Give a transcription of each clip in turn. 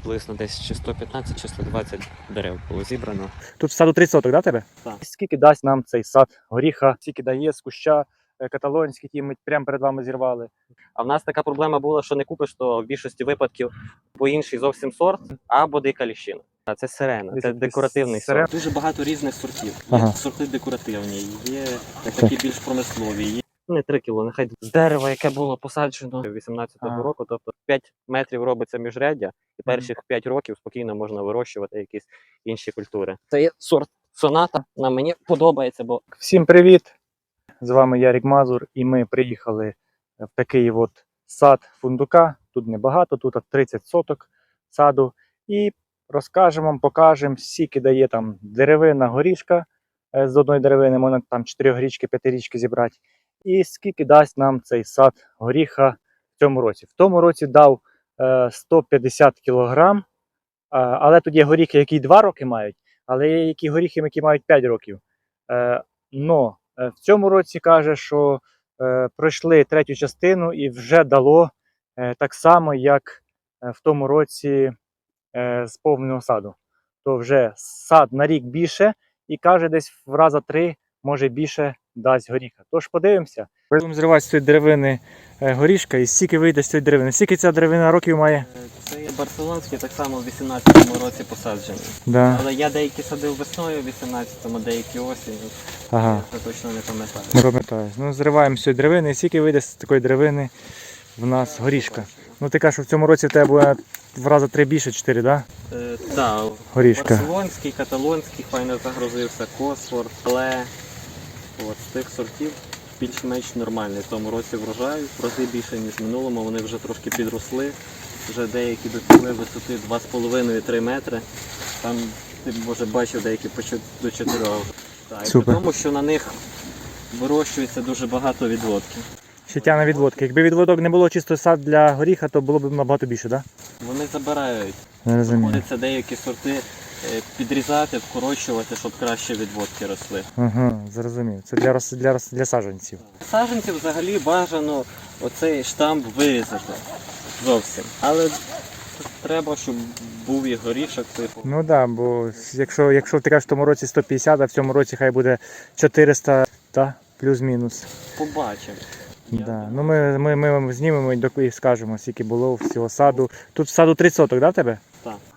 приблизно десь чи 115, чи 120 дерев було зібрано. Тут саду 30 соток, да, тебе? Так. Скільки дасть нам цей сад горіха, скільки дає з куща е, каталонський, який ми прямо перед вами зірвали. А в нас така проблема була, що не купиш то в більшості випадків бо інший зовсім сорт, або дика ліщина. А це сирена, це декоративний сирена. сорт. Дуже багато різних сортів. Є Ага. сорти декоративні, є такі більш промислові. Є не 3 кіло, нехай з дерева, яке було посаджено 18-го року, тобто 5 метрів робиться міжряддя, і перших 5 років спокійно можна вирощувати якісь інші культури. Це є сорт соната. Нам мені подобається, бо Всім привіт! З вами Ярік Мазур, і ми приїхали в такий от сад фундука. Тут небагато, тут 30 соток саду. І розкажемо вам, покажемо, скільки дає там деревина, горішка. Е, З одної деревини можна там 4 горішки, 5 річки зібрати. І скільки дасть нам цей сад горіха в цьому році. В тому році дав е, 150 кілограм, а, але тут є горіхи, які 2 роки мають, але є які горіхи, які мають 5 років. Е, но е, в цьому році каже, що е, пройшли третю частину і вже дало е, так само, як е, в тому році е, з повного саду. То вже сад на рік більше і каже, десь в раза три, може більше дасть горіха. Тож подивимося. Будемо зривати з цієї деревини е, горішка і скільки вийде з цієї деревини. Скільки ця деревина років має? е, це є барселонський, так само в 18-му році посаджений. Да. Але я деякі садив весною в 18-му, деякі осінню. Ага. Я це точно не пам'ятаю. Не пам'ятаю. Ну, зриваємо з цієї деревини, і скільки вийде з такої деревини в нас горішка. Ну ти кажеш, що в цьому році в тебе буде в рази три більше, чотири, да? Е, Так, Горішка. барселонський, каталонський файно загрузився, Косфор, Пле. От, з тих сортів більш-менш нормальний. В тому році врожаю, в рази більше, ніж в минулому. Вони вже трошки підросли. Вже деякі досягли висоти 2,5-3 метри. Там ти може бачив деякі до 4. Так, Супер. при тому, що на них вирощується дуже багато відводків. Ще тягне відводки. Якби відводок не було чисто сад для горіха, то було б набагато більше, так? Вони забирають. Розумію. Приходиться деякі сорти підрізати, вкорочувати, щоб краще відводки росли. Ага, зрозумів. Це для, рос- для, рос- для саджанців. Саджанці взагалі бажано оцей штамп вирізати зовсім. Але треба, щоб був і горішок, типу. Ну так, да, бо якщо, якщо ти кажеш в тому році 150, а в цьому році хай буде 400, та плюс-мінус. Побачимо. Да. Ну ми, ми, ми вам знімемо і скажемо, скільки було всього саду. Тут саду 30 соток, да, в тебе?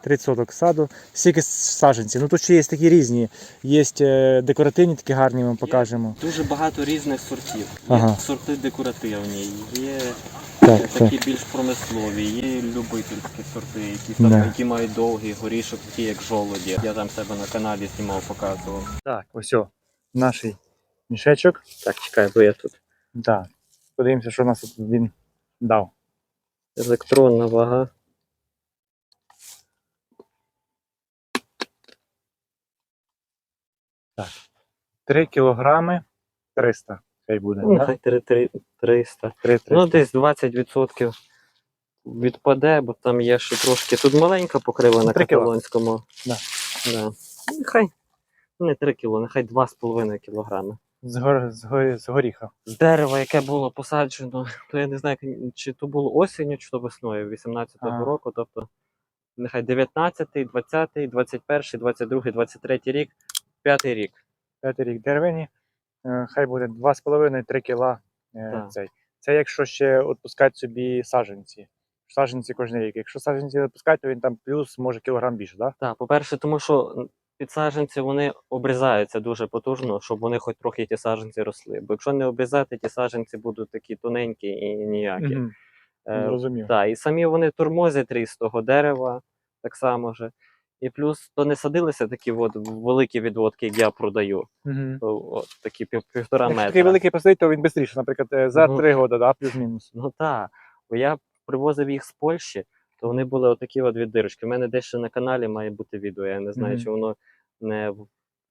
Так. 30 соток саду. Скільки саджанців? Ну тут ще є такі різні. Є е, декоративні, такі гарні, ми вам покажемо. Дуже багато різних сортів. Є Ага. сорти декоративні, є Так, е, так. такі більш промислові, є любительські сорти, які, Да. які мають довгий горішок, такі як жолоді. Я там себе на каналі знімав, показував. Так, ось о, наш мішечок. Так, чекай, бо я тут. Так. Подивимося, що нас тут він дав. Електронна вага. 3 кілограми 300. Хай буде. Ну, хай 3, 3, 300. 3 300. Ну, десь 20% відпаде, бо там є ще трошки. Тут маленька покрива на каталонському. Да. Да. Ну, Нехай не 3 кіло, нехай 2,5 кілограми. з, гор, з, гор, з горіха. З дерева, яке було посаджено, то я не знаю, чи то було осінню, чи то весною 18-го року. Тобто нехай 19-й, 20-й, 21-й, 22-й, 23-й рік, 5-й рік. П'ятий рік деревині. Е, Хай буде 2,5-3 кіла. е, Так. Цей. Це якщо ще відпускати собі саджанці. Саджанці кожен рік. Якщо саджанці відпускати, то він там плюс може кілограм більше, так? Так, по-перше, тому що м, підсадженці вони обрізаються дуже потужно, щоб вони хоч трохи ті саджанці росли. Бо якщо не обрізати, ті саджанці будуть такі тоненькі і ніякі. Угу. Е, Зрозумів. Так, і самі вони тормозять ріст того дерева, так само же. І плюс то не садилися такі от великі відводки, як я продаю. Угу. То, от, такі пів, півтора Якщо метра. такий великий посадить, то він швидше, наприклад, е, за Мгм. 3 роки, да, плюс-мінус. Ну так. Бо я привозив їх з Польщі, то вони були отакі от від дирочки. У мене дещо на каналі має бути відео. Я не знаю, Мгм. чи воно не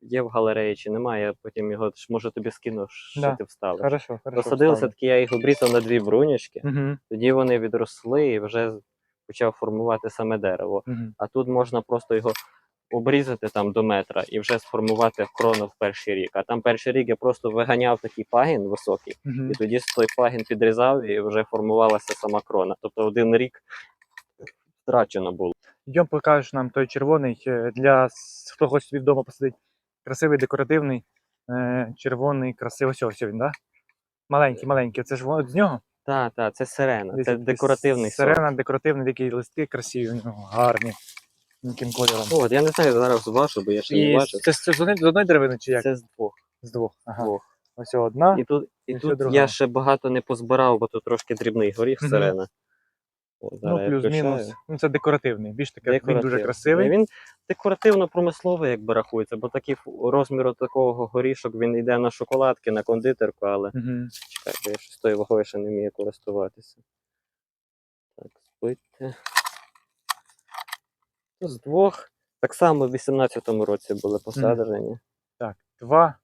є в галереї, чи немає. Я потім його може тобі скину, що Да. ти вставиш. Хорошо, хорошо. Посадилися такі, я їх обрізав на дві брунячки, Угу. тоді вони відросли і вже почав формувати саме дерево. Угу. А тут можна просто його обрізати там до метра і вже сформувати крону в перший рік. А там перший рік я просто виганяв такий пагін високий, Угу. і тоді той пагін підрізав і вже формувалася сама крона. Тобто один рік втрачено було. Йдемо покажеш нам той червоний е, для хто хоче собі вдома посадити. Красивий, декоративний, е, червоний, красивий. Ось, ось він, да? Маленький, маленький. Це ж з нього? Так, так, це сирена. Це декоративний сорт. Сирена, декоративний, такі листи красиві, ну, гарні. Яким кольором. От, я не знаю, зараз бачу, бо я ще не бачу. це, це з одної, з одної деревини чи як? Це з двох. З двох. Ага. двох. Ось одна. І тут, і і тут друга. я ще багато не позбирав, бо тут трошки дрібний горіх Мгм. сирена. О, Ну, зараз я плюс-мінус. Ну, це декоративний. Більш таке, він дуже красивий. Він декоративно-промисловий, якби рахується, бо такий ф- розміру такого горішок він йде на шоколадки, на кондитерку, але Угу. чекай, бо я щось тою вагою ще не вмію користуватися. Так. Ну, З двох. Так само в 18-му році були посаджені. Так, два.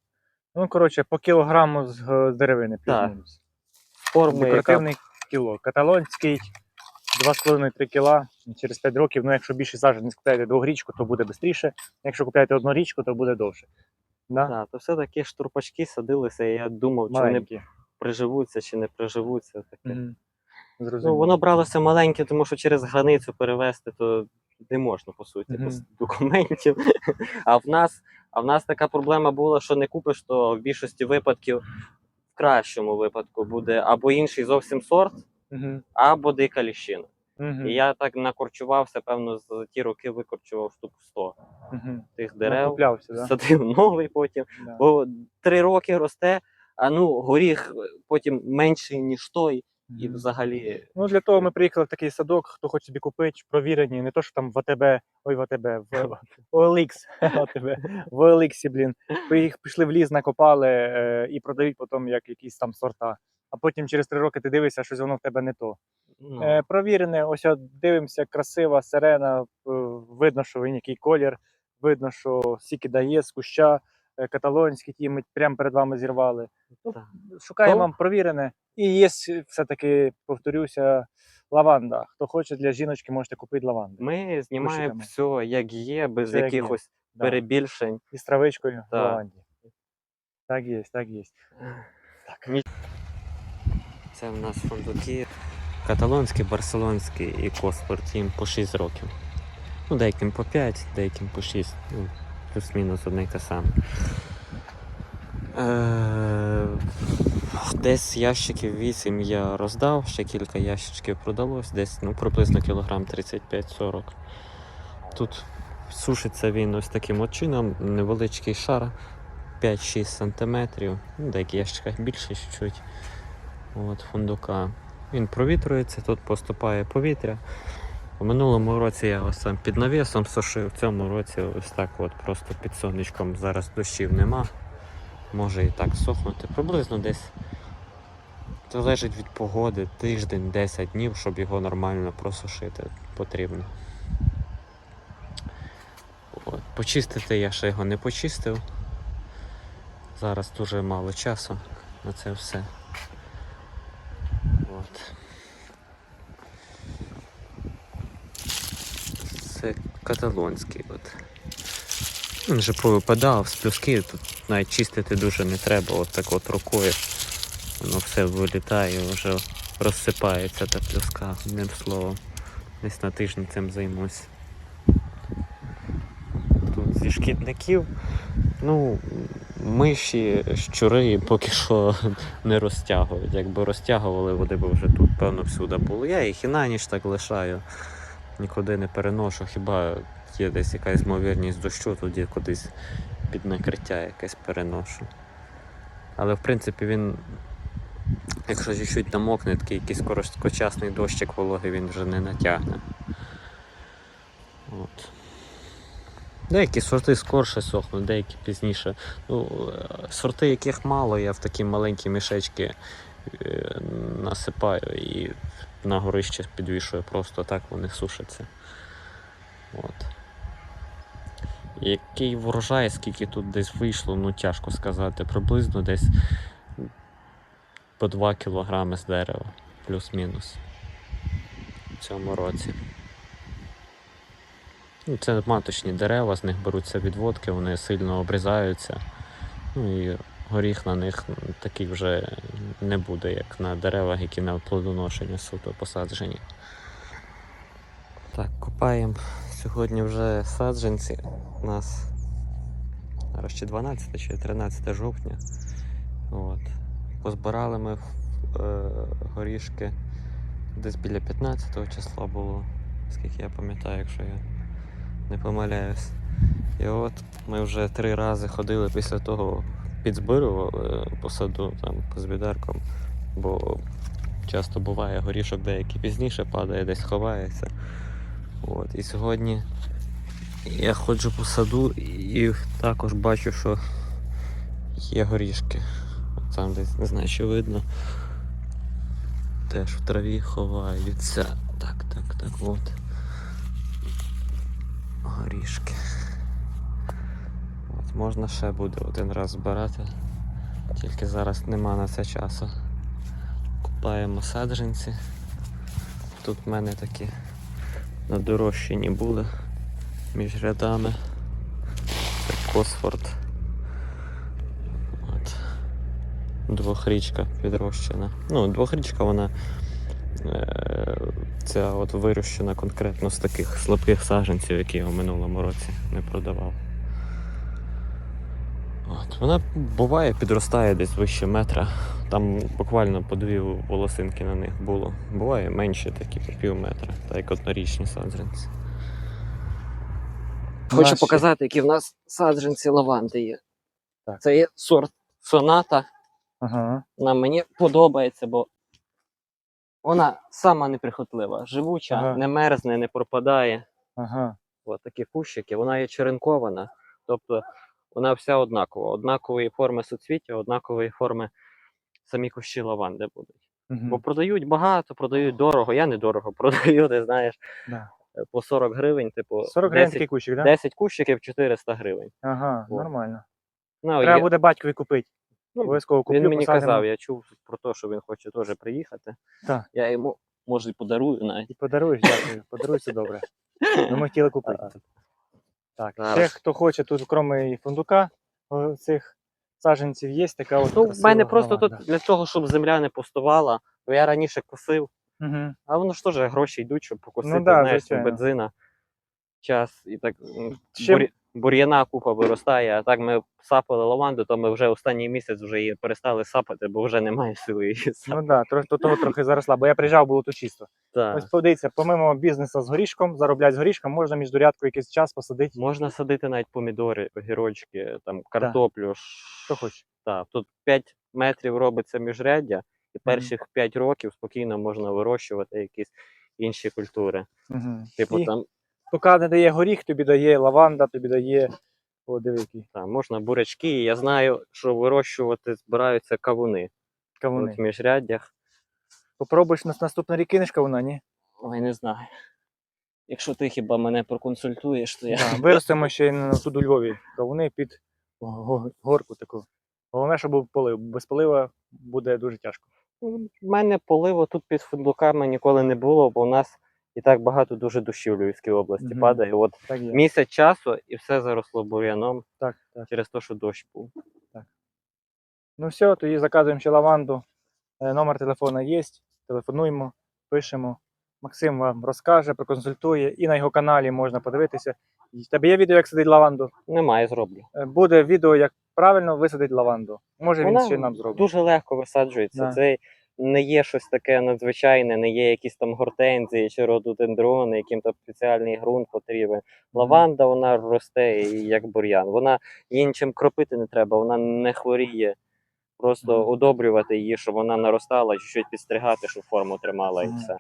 Ну, коротше, по кілограму з е, деревини плюс-мінус. Форми, яка кіло. Каталонський 2,5-3 кіла через 5 років. Ну, якщо більше саджанець купляєте двохрічку, то буде швидше. Якщо купляєте однорічку, то буде довше. Да? Так, то все таки штурпачки садилися, і я думав, чи вони Маленькі. приживуться, чи не приживуться. Таке. Мгм. Ну, воно бралося маленьке, тому що через границю перевезти то не можна, по суті, Мгм. без документів. А в нас, а в нас така проблема була, що не купиш, то в більшості випадків, в кращому випадку, буде або інший зовсім сорт, Мгм. або дика ліщина. Мгм. І я так накорчувався, певно, за ті роки викорчував штук 100 Мгм. тих дерев. Накуплявся, да? Садив новий потім. Да. Бо три роки росте, а ну горіх потім менший, ніж той, і взагалі. Ну, для того ми приїхали в такий садок, хто хоче собі купити, провірені, не то, що там в АТБ, ой, в АТБ, в OLX, АТБ, в OLX, блін. Їх пішли в ліс, накопали е, і продають потім як якісь там сорта. А потім через три роки ти дивишся, щось воно в тебе не то. Ну, Е, провірене, ось от дивимося, красива сирена, е, видно, що він який колір, видно, що скільки дає з куща, е, каталонські ті ми прямо перед вами зірвали. Ну, Шукаємо вам провірене. І є все-таки, повторюся, лаванда. Хто хоче для жіночки, можете купити лаванду. Ми знімаємо все, як є, без Все, як є. якихось перебільшень. І з травичкою лаванді. Так є, так є. Так. Це в нас фундуки. Каталонський, барселонський і Коспорт їм по 6 років. Ну, деяким по 5, деяким по 6. Ну, плюс-мінус одне й те саме. Е, десь ящиків 8 я роздав, ще кілька ящичків продалось, десь ну, приблизно кілограм 35-40. Тут сушиться він ось таким от чином, невеличкий шар 5-6 см. Ну, деякі ящиках більше чуть-чуть. От, фундука. Він провітрюється, тут поступає повітря. У минулому році я ось там під навісом сушив, в цьому році ось так от просто під сонечком. Зараз дощів нема. Може і так сохнути. Приблизно десь залежить від погоди, тиждень, 10 днів, щоб його нормально просушити потрібно. От. Почистити я ще його не почистив. Зараз дуже мало часу на це все. От. Це каталонський. От. Він вже повипадав з плюски, тут навіть чистити дуже не треба, от так от рукою. Воно все вилітає, вже розсипається та плюска, одним словом. Десь на тиждень цим займусь. Тут зі шкідників, ну, миші, щури поки що не розтягують. Якби розтягували, вони б вже тут, певно, всюди були. Я їх і на ніч так лишаю, нікуди не переношу, хіба є десь якась ймовірність дощу, тоді кудись під накриття якесь переношу. Але в принципі він, якщо чуть-чуть намокне, такий якийсь короткочасний дощик вологи він вже не натягне. От. Деякі сорти скорше сохнуть, деякі пізніше. Ну, е, сорти, яких мало, я в такі маленькі мішечки насипаю і на горище підвішую просто так вони сушаться. От. Який врожай, скільки тут десь вийшло, ну тяжко сказати. Приблизно десь по 2 кілограми з дерева, плюс-мінус в цьому році. Ну, це маточні дерева, з них беруться відводки, вони сильно обрізаються. Ну і горіх на них такий вже не буде, як на деревах, які на плодоношення суто посаджені. Так, копаємо Сьогодні вже саджанці. У нас зараз чи 12 чи 13 жовтня. От. Позбирали ми е, горішки десь біля 15 числа було, скільки я пам'ятаю, якщо я не помиляюсь. І от ми вже три рази ходили після того, підзбирували по саду там з відерком, бо часто буває горішок деякий пізніше падає, десь ховається. От, і сьогодні я ходжу по саду і також бачу, що є горішки. Там десь не знаю, що видно. Теж в траві ховаються. Так, так, так, от. Горішки. Можна ще буде один раз збирати. Тільки зараз нема на це часу. Купаємо саджанці. Тут в мене такі на дорощині були між рядами. Це Косфорд. От. Двохрічка підрощена. Ну, двохрічка вона е, ця от вирощена конкретно з таких слабких саджанців, які я в минулому році не продавав. От. Вона буває, підростає десь вище метра. Там буквально по дві волосинки на них було. Буває менше такі по пів метра, так як однорічні саджанці. Хочу Наші. показати, які в нас саджанці лаванди є. Так. Це є сорт соната. Ага. Вона мені подобається, бо вона сама неприхотлива, живуча, Ага. не мерзне, не пропадає. Ага. От такі кущики, вона є черенкована, тобто вона вся однакова. Однакової форми суцвіття, однакової форми самі кущі лаванди будуть. Мгм. Бо продають багато, продають дорого. Я недорого продаю, ти знаєш, Да. е, по 40 гривень, типу 40 гривень 10, кущик, да? 10 кущиків 400 гривень. Ага, О. нормально. Ну, Треба є- буде батькові купити. ну, Обов'язково куплю, він мені посадимо. казав, я чув про те, що він хоче теж приїхати. Так. Я йому, може, і подарую навіть. І подаруєш, дякую. Подаруй, це добре. Ну, ми хотіли купити. Так, Зараз. ще хто хоче, тут, крім фундука, цих саджанців є така от. Ну, в мене просто громада. тут для того, щоб земля не пустувала, бо я раніше косив, угу. а воно ж теж гроші йдуть, щоб покосити, Ну да, знаєш, звичайно. бензина, час і так Ще- бур'я- бур'яна купа виростає, а так ми сапали лаванду, то ми вже останній місяць вже її перестали сапати, бо вже немає сили її сапати. Ну так, да, трохи до того трохи заросла, бо я приїжджав, було тут чисто. Так. Ось подивіться, помимо бізнесу з горішком, заробляти з горішком, можна міждурядку якийсь час посадити. Можна садити навіть помідори, огірочки, там, картоплю. Що хочеш. Так, тут 5 метрів робиться міжряддя, і перших 5 років спокійно можна вирощувати якісь інші культури. Угу. Типу І там поки не дає горіх, тобі дає лаванда, тобі дає. О, диви, там можна бурячки. і Я знаю, що вирощувати збираються кавуни. кавуни. От в міжряддях. Попробуєш нас наступний рік кинеш кавуна, ні? Ой, не знаю. Якщо ти хіба мене проконсультуєш, то я. Да, виростемо ще й на тут у Львові кавуни під го- горку таку. Головне, щоб був полив. Без полива буде дуже тяжко. У мене поливу тут під фундуками ніколи не було, бо у нас і так багато дуже дощів в Львівській області Мгм. падає. От Так є. місяць часу і все заросло бур'яном Так, так. через те, що дощ був. Ну все, тоді заказуємо ще лаванду. Е, Номер телефона є. Телефонуємо, пишемо. Максим вам розкаже, проконсультує, і на його каналі можна подивитися. Тебе є відео, як садить лаванду. Немає, зроблю. Е, Буде відео, як правильно висадити лаванду. Може він ще нам зробить. Дуже легко висаджується. Да. Це не є щось таке надзвичайне, не є якісь там гортензії чи рододендрони, яким там спеціальний ґрунт потрібен. Лаванда вона росте як бур'ян. Вона її нічим кропити не треба, вона не хворіє. Просто Мгм. удобрювати її, щоб вона наростала, чуть-чуть підстригати, щоб форму тримала і все.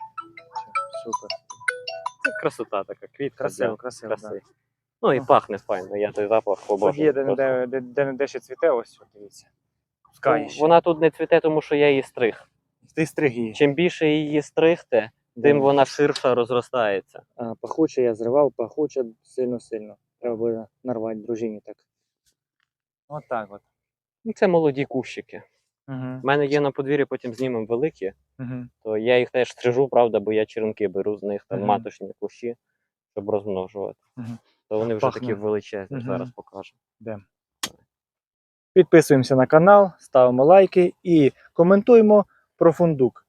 Супер. Це красота така, квітка. Красиво, красиво. краси. Да. Ну і Ну. пахне файно, я той запах Тут побачив. є де, де-не-де ще цвіте, ось дивіться. Пускає ще. Вона тут не цвіте, тому що я її стриг. Ти стриг. Чим більше її стригти, тим Да. вона ширше розростається. А, пахуче я зривав, пахуче сильно-сильно. Треба буде нарвати дружині так. От так от. Ну, Це молоді кущики. Угу. У мене є на подвір'ї, потім знімемо великі, Угу. то я їх теж стрижу, правда, бо я черенки беру з них там Мгм. маточні кущі, щоб розмножувати. Мгм. То вони вже Пахне. такі величезні, Мгм. зараз покажу. Підписуємося на канал, ставимо лайки і коментуємо про фундук.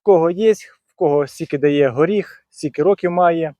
В кого є, в кого скільки дає горіх, скільки років має.